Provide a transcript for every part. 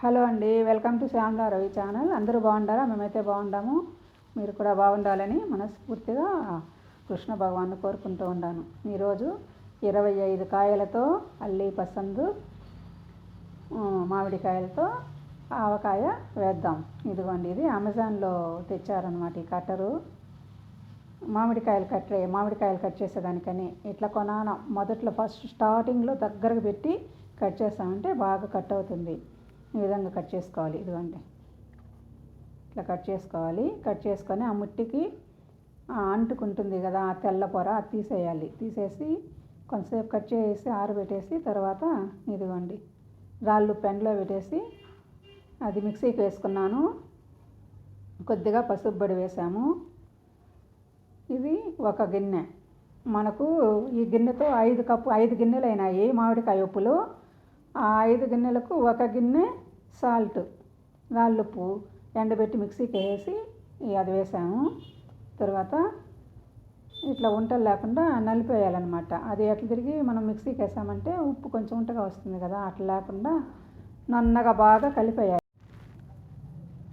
Hello అండి welcome to Shyamala Ravi channel. అందరూ బాగుండారా మేమైతే బాగుండాము మీరు కూడా బాగుండాలని మనస్ఫూర్తిగా కృష్ణ భగవాన్ని కోరుకుంటూ ఉన్నాను. ఈరోజు ఇరవై ఐదు కాయలతో అల్లి పసందు మామిడికాయలతో ఆవకాయ వేద్దాం. ఇదిగోండి ఇది అమెజాన్లో తెచ్చారనమాట ఈ కట్టరు. మామిడికాయలు కట్టే మామిడికాయలు కట్ చేసేదానికని ఇట్లా కొనాన మొదట్లో ఫస్ట్ స్టార్టింగ్లో దగ్గరకు పెట్టి కట్ చేస్తామంటే బాగా కట్ అవుతుంది. ఈ విధంగా కట్ చేసుకోవాలి. ఇదిగోండి. ఇట్లా కట్ చేసుకోవాలి. కట్ చేసుకొని ఆ ముట్టికి అంటుకుంటుంది కదా ఆ తెల్ల పొర అది తీసేయాలి. తీసేసి కొంతసేపు కట్ చేసి ఆరబెట్టేసి తర్వాత ఇదిగోండి. రాళ్ళు పెన్లో పెట్టేసి అది మిక్సీకి వేసుకున్నాను. కొద్దిగా పసుపు పొడి వేసాము. ఇది ఒక గిన్నె. మనకు ఈ గిన్నెతో ఐదు కప్పు ఐదు గిన్నెలు అయినాయి మామిడికాయ ఉప్పులు. ఆ ఐదు గిన్నెలకు ఒక గిన్నె సాల్ట్ రాళ్ళుప్పు ఎండబెట్టి మిక్సీకి వేసి అది వేసాము. తర్వాత ఇట్లా వంటలు లేకుండా నలిపేయాలన్నమాట. అది ఎట్లా తిరిగి మనం మిక్సీకి వేసామంటే ఉప్పు కొంచెం ఉంటగా వస్తుంది కదా అట్లా లేకుండా నన్నగా బాగా కలిపేయాలి.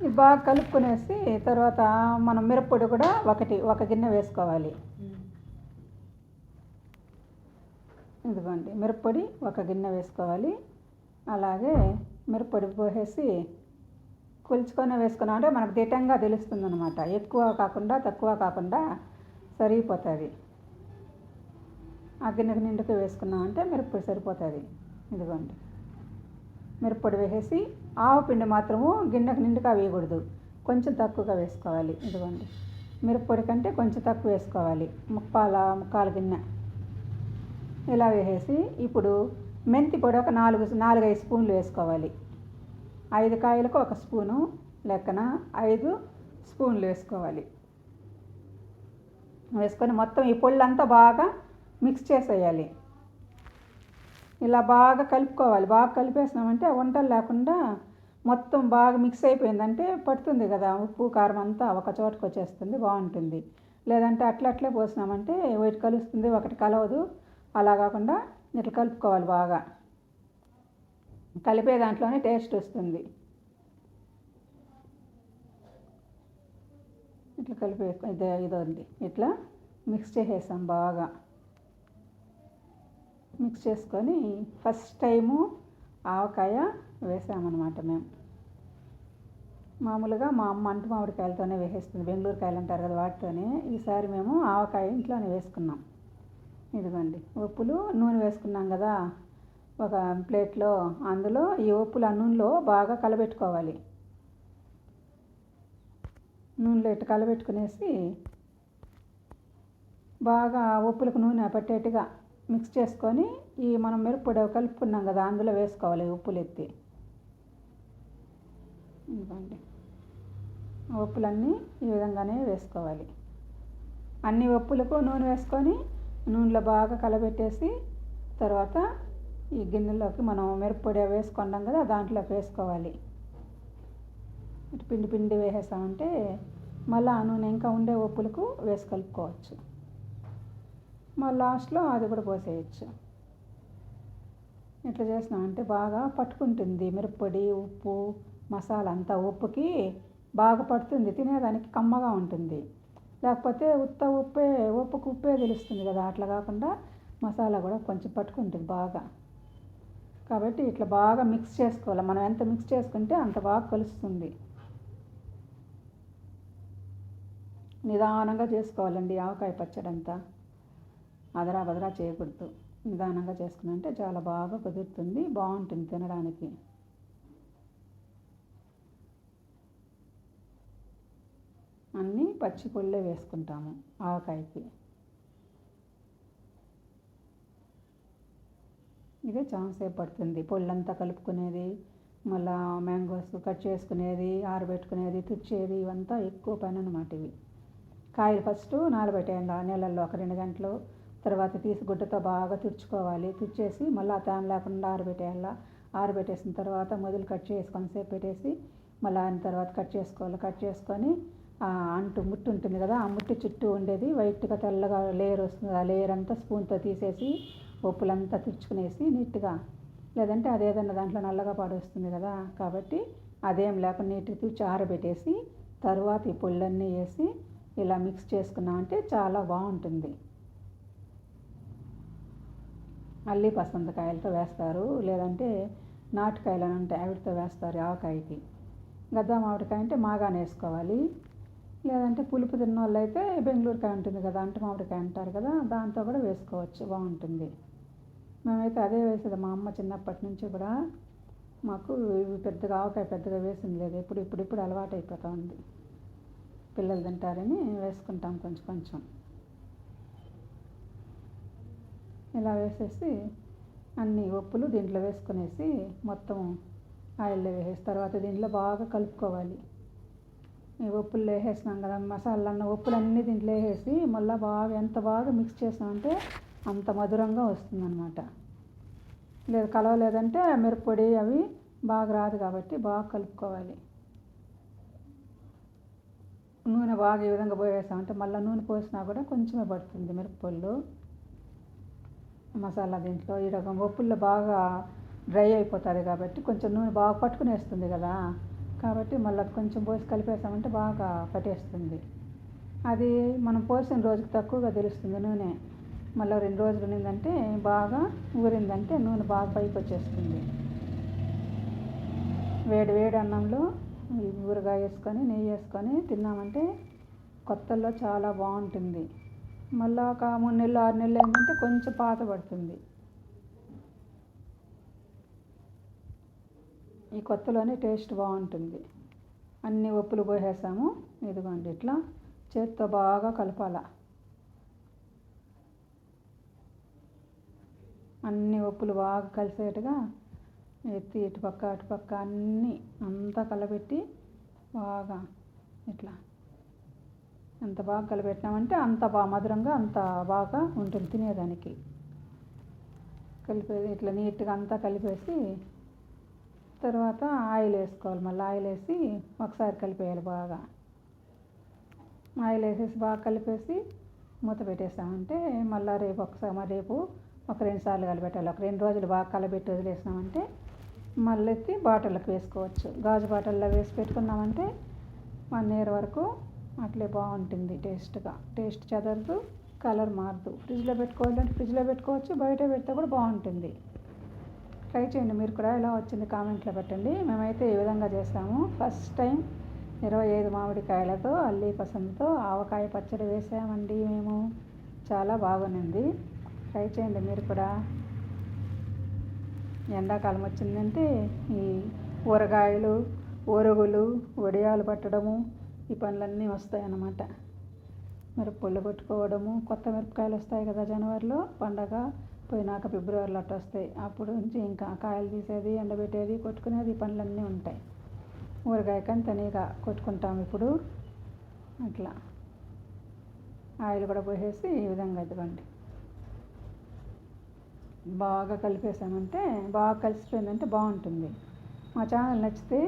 ఇది బాగా కలుపుకునేసి తర్వాత మనం మిరప్పొడి కూడా ఒకటి ఒక గిన్నె వేసుకోవాలి. ఇదిగోండి మిరప్పొడి ఒక గిన్నె వేసుకోవాలి. అలాగే మిరప్పొడి పోసేసి కొలుచుకొని వేసుకున్నాం అంటే మనకు దిట్టంగా తెలుస్తుంది అనమాట ఎక్కువ కాకుండా తక్కువ కాకుండా సరిగిపోతుంది. ఆ గిన్నెకి నిండుకు వేసుకున్నామంటే మిరప్పొడి సరిపోతుంది. ఇదిగోండి. మిరప్పొడి వేసేసి ఆవు పిండి మాత్రము గిన్నెకు నిండుగా వేయకూడదు. కొంచెం తక్కువగా వేసుకోవాలి. ఇదిగోండి. మిరప్పొడి కంటే కొంచెం తక్కువ వేసుకోవాలి. ముప్పాల ముక్కాల గిన్నె. ఇలా వేసేసి ఇప్పుడు మెంతి పొడి ఒక నాలుగు నాలుగైదు స్పూన్లు వేసుకోవాలి. ఐదు కాయలకు ఒక స్పూను లెక్కన ఐదు స్పూన్లు వేసుకోవాలి. వేసుకొని మొత్తం ఈ పొళ్ళంతా బాగా మిక్స్ చేసేయాలి. ఇలా బాగా కలుపుకోవాలి. బాగా కలిపేసినామంటే వంటలు లేకుండా మొత్తం బాగా మిక్స్ అయిపోయిందంటే పడుతుంది కదా ఉప్పు కారం అంతా ఒక చోటకి వచ్చేస్తుంది బాగుంటుంది. లేదంటే అట్లా అట్లే పోసినామంటే ఒకటి కలుస్తుంది ఒకటి కలవదు. అలా కాకుండా ఇట్లా కలుపుకోవాలి బాగా. కలిపే దాంట్లోనే టేస్ట్ వస్తుంది. ఇట్లా కలిపే ఇదే ఇదండి ఇట్లా మిక్స్ చేసేసాం బాగా. మిక్స్ చేసుకొని ఫస్ట్ టైము ఆవకాయ వేసామన్నమాట మేము. మామూలుగా మా అమ్మ అంటు మామిడికాయలతోనే వేసేస్తుంది. బెంగళూరు కాయలు అంటారు కదా వాటితోనే. ఈసారి మేము ఆవకాయ ఇంట్లోనే వేసుకున్నాం. ఇదిగోండి ఉప్పులు నూనె వేసుకున్నాం కదా ఒక ప్లేట్లో అందులో ఈ ఉప్పులు ఆ నూనెలో బాగా కలబెట్టుకోవాలి. నూనెలో ఇట్టు కలబెట్టుకునేసి బాగా ఉప్పులకు నూనె పట్టేట్టుగా మిక్స్ చేసుకొని ఈ మనం మిరప్పొడి కలుపుకున్నాం కదా అందులో వేసుకోవాలి ఉప్పులు ఎత్తి. ఇదిగోండి ఉప్పులన్నీ ఈ విధంగానే వేసుకోవాలి. అన్ని ఉప్పులకు నూనె వేసుకొని నూనెలో బాగా కలబెట్టేసి తర్వాత ఈ గిన్నెలోకి మనం మిరప్పొడి వేసుకున్నాం కదా దాంట్లోకి వేసుకోవాలి. ఇటు పిండి పిండి వేసేసామంటే మళ్ళీ ఆ నూనె ఇంకా ఉండే ఉప్పులకు వేసి కలుపుకోవచ్చు. మళ్ళీ లాస్ట్లో అది కూడా పోసేయచ్చు. ఇట్లా చేసినామంటే బాగా పట్టుకుంటుంది మిరప్పొడి ఉప్పు మసాలా అంతా ఉప్పుకి బాగా పడుతుంది తినేదానికి కమ్మగా ఉంటుంది. లేకపోతే ఉత్త ఉప్పే ఉప్పుకు ఉప్పే తెలుస్తుంది కదా అట్లా కాకుండా మసాలా కూడా కొంచెం పట్టుకుంటుంది బాగా. కాబట్టి ఇట్లా బాగా మిక్స్ చేసుకోవాలి. మనం ఎంత మిక్స్ చేసుకుంటే అంత బాగా కలుస్తుంది. నిదానంగా చేసుకోవాలండి ఆవకాయ పచ్చడి అంతా. అదరా బదరా చేయకూడదు. నిదానంగా చేసుకున్నంటే చాలా బాగా కుదురుతుంది. బాగుంటుంది తినడానికి. అన్నీ పచ్చి పొళ్ళే వేసుకుంటాము ఆవకాయకి. ఇదే చాలాసేపు పడుతుంది. పొళ్ళంతా కలుపుకునేది మళ్ళా మ్యాంగోస్ కట్ చేసుకునేది ఆరబెట్టుకునేది తుచ్చేది ఇవంతా ఎక్కువ పని అనమాట ఇవి. కాయలు ఫస్ట్ నానబెట్టేయండి ఆ నీళ్ళల్లో ఒక రెండు గంటలు. తర్వాత తీసి గుడ్డతో బాగా తుడుచుకోవాలి. తుడిచేసి మళ్ళీ ఆ తేమ లేకుండా ఆరబెట్టేయాల? ఆరబెట్టేసిన తర్వాత మొదలు కట్ చేసుకొని సేపు పెట్టేసి మళ్ళీ ఆయన తర్వాత కట్ చేసుకోవాలి. కట్ చేసుకొని అంటు ముట్టు ఉంటుంది కదా ఆ ముట్టి చుట్టూ ఉండేది. వైట్గా తెల్లగా లేయర్ వస్తుంది. ఆ లేయర్ అంతా స్పూన్తో తీసేసి ఉప్పులంతా తుడుచుకునేసి నీట్గా. లేదంటే అదేదన్నా దాంట్లో నల్లగా పాడొస్తుంది కదా. కాబట్టి అదేం లేకుండా నీట్గా తూచి ఆరబెట్టేసి తర్వాత ఈ పొళ్ళన్నీ వేసి ఇలా మిక్స్ చేసుకున్నామంటే చాలా బాగుంటుంది. అల్లి పసందకాయలతో వేస్తారు. లేదంటే నాటుకాయలు అని ఉంటాయి ఆవిడతో వేస్తారు ఆవకాయకి. గద్దా మామిడికాయ అంటే మాగానే వేసుకోవాలి. లేదంటే పులుపు తిన్న వాళ్ళు అయితే బెంగళూరుకాయ ఉంటుంది కదా అంటు మామిడికాయ అంటారు కదా దాంతో కూడా వేసుకోవచ్చు బాగుంటుంది. మేమైతే అదే వేసేది మా అమ్మ చిన్నప్పటి నుంచి కూడా మాకు ఇవి పెద్దగా ఆవకాయ పెద్దగా వేసింది లేదు ఇప్పుడు ఇప్పుడు ఇప్పుడు అలవాటు అయిపోతూ ఉంది. పిల్లలు తింటారని వేసుకుంటాం కొంచెం కొంచెం. ఇలా వేసేసి అన్ని ఉప్పులు దీంట్లో వేసుకునేసి మొత్తం ఆయిల్లో వేసేసి తర్వాత దీంట్లో బాగా కలుపుకోవాలి. ఉప్పులు వేసేసినాం కదా మసాలా అన్న ఉప్పులన్నీ దీంట్లో వేసేసి మళ్ళీ బాగా ఎంత బాగా మిక్స్ చేసామంటే అంత మధురంగా వస్తుందన్నమాట. లేదు కలవలేదంటే మిరప్పొడి అవి బాగా రాదు కాబట్టి బాగా కలుపుకోవాలి. నూనె బాగా ఈ విధంగా పోయేసామంటే మళ్ళీ నూనె పోసినా కూడా కొంచెమే పడుతుంది మిరప్పొళ్ళు మసాలా దీంట్లో. ఈ రకం ఉప్పుల్లో బాగా డ్రై అయిపోతుంది కాబట్టి కొంచెం నూనె బాగా పట్టుకునేస్తుంది కదా. కాబట్టి మళ్ళీ కొంచెం పోసి కలిపేసామంటే బాగా పట్టేస్తుంది. అది మనం పోసిన రోజుకి తక్కువగా తెలుస్తుంది నూనె. మళ్ళీ రెండు రోజులు ఉన్నిందంటే బాగా ఊరిందంటే నూనె బాగా పైకి వచ్చేస్తుంది. వేడి వేడి అన్నంలో ఊరగాయ వేసుకొని నెయ్యి వేసుకొని తిన్నామంటే కొత్తల్లో చాలా బాగుంటుంది. మళ్ళీ ఒక మూడు నెలలు ఆరు నెలలు ఏంటంటే కొంచెం పాత పడుతుంది. ఈ కొత్తలోనే టేస్ట్ బాగుంటుంది. అన్ని ఉప్పులు పోసేసాము. ఇదిగోండి ఇట్లా చేత్తో బాగా కలపాల. అన్ని ఉప్పులు బాగా కలిసేట్టుగా ఎత్తి ఇటుపక్క అటుపక్క అన్నీ అంతా కలబెట్టి బాగా ఇట్లా ఎంత బాగా కలిపెట్టినామంటే అంత బాగా మధురంగా అంత బాగా ఉంటుంది తినేదానికి. కలిపేది ఇట్లా నీట్గా అంతా కలిపేసి తర్వాత ఆయిల్ వేసుకోవాలి. మళ్ళీ ఆయిల్ వేసి ఒకసారి కలిపేయాలి బాగా. ఆయిల్ వేసేసి బాగా కలిపేసి మూత పెట్టేసామంటే మళ్ళీ రేపు ఒకసారి మరి రేపు ఒక రెండు సార్లు కలిపెట్టాలి. ఒక రెండు రోజులు బాగా కలబెట్టి వదిలేసినామంటే మళ్ళీ ఎత్తి బాటిల్కి వేసుకోవచ్చు. గాజు బాటిల్లో వేసి పెట్టుకున్నామంటే వన్ ఇయర్ వరకు అట్లే బాగుంటుంది టేస్ట్గా. టేస్ట్ చెదరదు కలర్ మారదు. ఫ్రిడ్జ్లో పెట్టుకోవాలంటే ఫ్రిడ్జ్లో పెట్టుకోవచ్చు బయట పెడితే కూడా బాగుంటుంది. ట్రై చేయండి. మీరు కూడా ఎలా వచ్చింది కామెంట్లో పెట్టండి. మేమైతే ఈ విధంగా చేస్తాము. ఫస్ట్ టైం ఇరవై ఐదు మామిడికాయలతో అల్లి పసంతో ఆవకాయ పచ్చడి వేసామండి మేము. చాలా బాగుంది. ట్రై చేయండి మీరు కూడా. ఎండాకాలం వచ్చిందంటే ఈ ఊరగాయలు ఊరుగులు వడియాలు పట్టడము ఈ పనులన్నీ వస్తాయన్నమాట. మరి మిరపళ్ళు కొట్టుకోవడము కొత్త మిరపకాయలు వస్తాయి కదా జనవరిలో పండగ పోయినాక ఫిబ్రవరిలో అట్ట వస్తాయి అప్పుడు నుంచి ఇంకా కాయలు తీసేది ఎండబెట్టేది కొట్టుకునేది పనులన్నీ ఉంటాయి. ఊరగాయ కానీ తనీగా కొట్టుకుంటాం ఇప్పుడు. అట్లా. ఆయిల్ కూడా పోసేసి ఈ విధంగా ఇదిగోండి బాగా కలిపేసామంటే బాగా కలిసిపోయిందంటే బాగుంటుంది. మా ఛానల్ నచ్చితే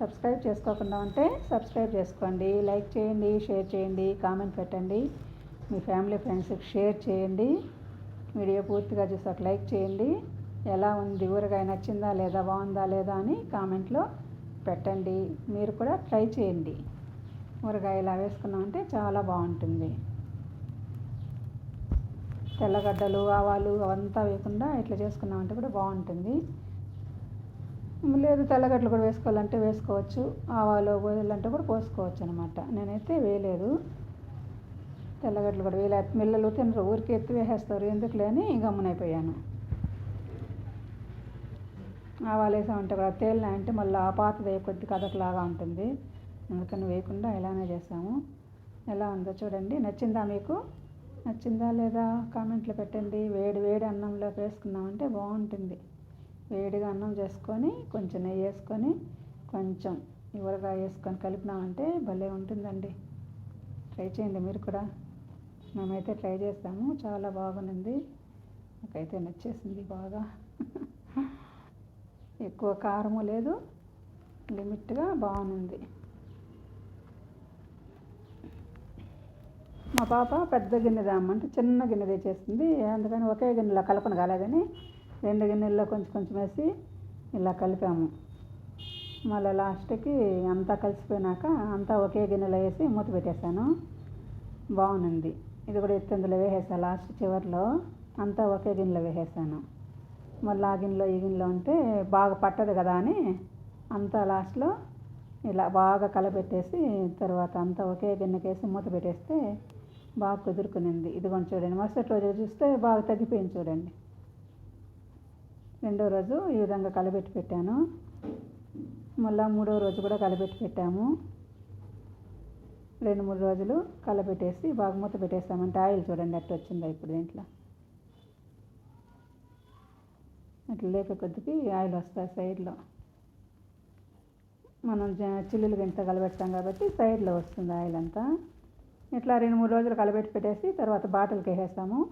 సబ్స్క్రైబ్ చేసుకోకుండా ఉంటే సబ్స్క్రైబ్ చేసుకోండి. లైక్ చేయండి షేర్ చేయండి కామెంట్ పెట్టండి. మీ ఫ్యామిలీ ఫ్రెండ్స్కి షేర్ చేయండి. వీడియో పూర్తిగా చూసాక లైక్ చేయండి. ఎలా ఉంది? ఊరగాయ నచ్చిందా లేదా? బాగుందా లేదా అని కామెంట్లో పెట్టండి. మీరు కూడా ట్రై చేయండి. ఊరగాయ ఇలా వేసుకున్నామంటే చాలా బాగుంటుంది. తెల్లగడ్డలు ఆవాలు అవంతా వేయకుండా ఇట్లా చేసుకున్నామంటే కూడా బాగుంటుంది. లేదు తెల్లగడ్డలు కూడా వేసుకోవాలంటే వేసుకోవచ్చు. ఆవాలు పోయాలంటే కూడా పోసుకోవచ్చు అనమాట నేనైతే వేయలేదు. తెల్లగడ్డలు కూడా వీళ్ళ పిల్లలు తినరు. ఊరికి ఎత్తి వేసేస్తారు. ఎందుకులే అని గమ్మునైపోయాను ఆవాలు వేసామంటే కూడా తేలినాయంటే మళ్ళీ ఆ పాత కొద్ది కదకలాగా ఉంటుంది. అందుకని వేయకుండా ఇలానే చేసాము ఎలా ఉందో చూడండి. నచ్చిందా మీకు? నచ్చిందా లేదా? కామెంట్లో పెట్టండి. వేడి వేడి అన్నంలోకి వేసుకున్నామంటే బాగుంటుంది. వేడిగా అన్నం చేసుకొని కొంచెం నెయ్యి వేసుకొని కొంచెం ఊరగాయ వేసుకొని కలిపినామంటే భలే ఉంటుందండి. ట్రై చేయండి మీరు కూడా. మేమైతే ట్రై చేస్తాము చాలా బాగుంది. నాకైతే నచ్చేసింది బాగా. ఎక్కువ కారము లేదు. లిమిట్గా బాగుంది. మా పాప పెద్ద గిన్నె దామంటే చిన్న గిన్నె తెచ్చేసింది. అందుకని ఒకే గిన్నెలో కలపను కాలేదని రెండు గిన్నెల్లో కొంచెం కొంచెం వేసి ఇలా కలిపాము. మళ్ళీ లాస్ట్కి అంతా కలిసిపోయినాక అంతా ఒకే గిన్నెలో వేసి మూత పెట్టేశాను. బాగుంది. ఇది కూడా ఎత్తి అందులో వేసేసా లాస్ట్ చివరిలో. అంతా ఒకే గిన్నెలో వేసేసాను. మళ్ళీ ఆ గిన్నెలో ఈ గిన్నెలో ఉంటే బాగా పట్టదు కదా అని అంతా లాస్ట్లో ఇలా బాగా కలపెట్టేసి తర్వాత అంతా ఒకే గిన్నెకేసి మూత పెట్టేస్తే బాగా కుదురుకునింది. ఇదిగోని చూడండి. మరుసటి రోజు చూస్తే బాగా తగ్గిపోయింది చూడండి. రెండో రోజు ఈ విధంగా కలబెట్టి పెట్టాను. మళ్ళీ మూడో రోజు కూడా కలబెట్టి పెట్టాము. రెండు మూడు రోజులు కలపెట్టేసి బాగా మూత పెట్టేస్తామంటే ఆయిల్ చూడండి అట్టు వచ్చిందా ఇప్పుడు దీంట్లో. అట్లా లేక కొద్దికి ఆయిల్ వస్తుంది సైడ్లో. మనం చిల్లులు గింత కలబెడతాం కాబట్టి సైడ్లో వస్తుంది ఆయిల్ అంతా. ఇట్లా రెండు మూడు రోజులు కలబెట్టి పెట్టేసి తర్వాత బాటిల్కి వేసేస్తాము.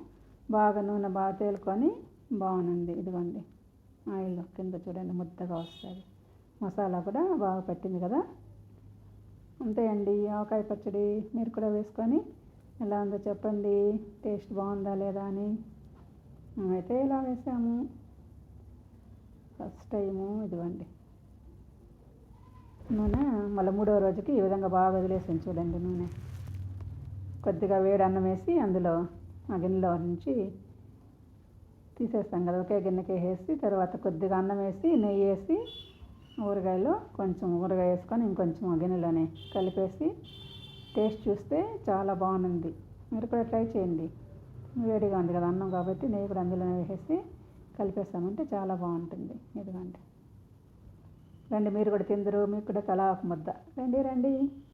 బాగా నూనె బాగా తేలుకొని బాగుంది. ఇదిగోండి. ఆయిల్ కింద చూడండి ముద్దగా వస్తుంది. మసాలా కూడా బాగా పట్టింది కదా? అంతే అండి. ఆవకాయ పచ్చడి మీరు కూడా వేసుకొని ఎలా ఉందో చెప్పండి. టేస్ట్ బాగుందా లేదా అని మేమైతే ఇలా వేసాము. ఫస్ట్ టైము ఇదిగోండి. నూనె మళ్ళీ మూడో రోజుకి ఈ విధంగా బాగా వదిలేసాను చూడండి నూనె. కొద్దిగా వేడి అన్నం వేసి అందులో ఆ గిన్నెలో నుంచి తీసేస్తాం కదా ఒకే గిన్నెకి వేసి తర్వాత కొద్దిగా అన్నం వేసి నెయ్యి వేసి ఊరగాయలో కొంచెం ఊరగాయ వేసుకొని ఇంకొంచెం ఆ గిన్నెలోనే కలిపేసి టేస్ట్ చూస్తే చాలా బాగుంది. మీరు కూడా ట్రై చేయండి. వేడిగా ఉంది కదా అన్నం కాబట్టి నెయ్యి కూడా అందులోనే వేసేసి కలిపేస్తామంటే చాలా బాగుంటుంది. ఇదిగోండి. రండి మీరు కూడా తిందరు మీకు కూడా తలా ఒక ముద్ద. రండి రండి.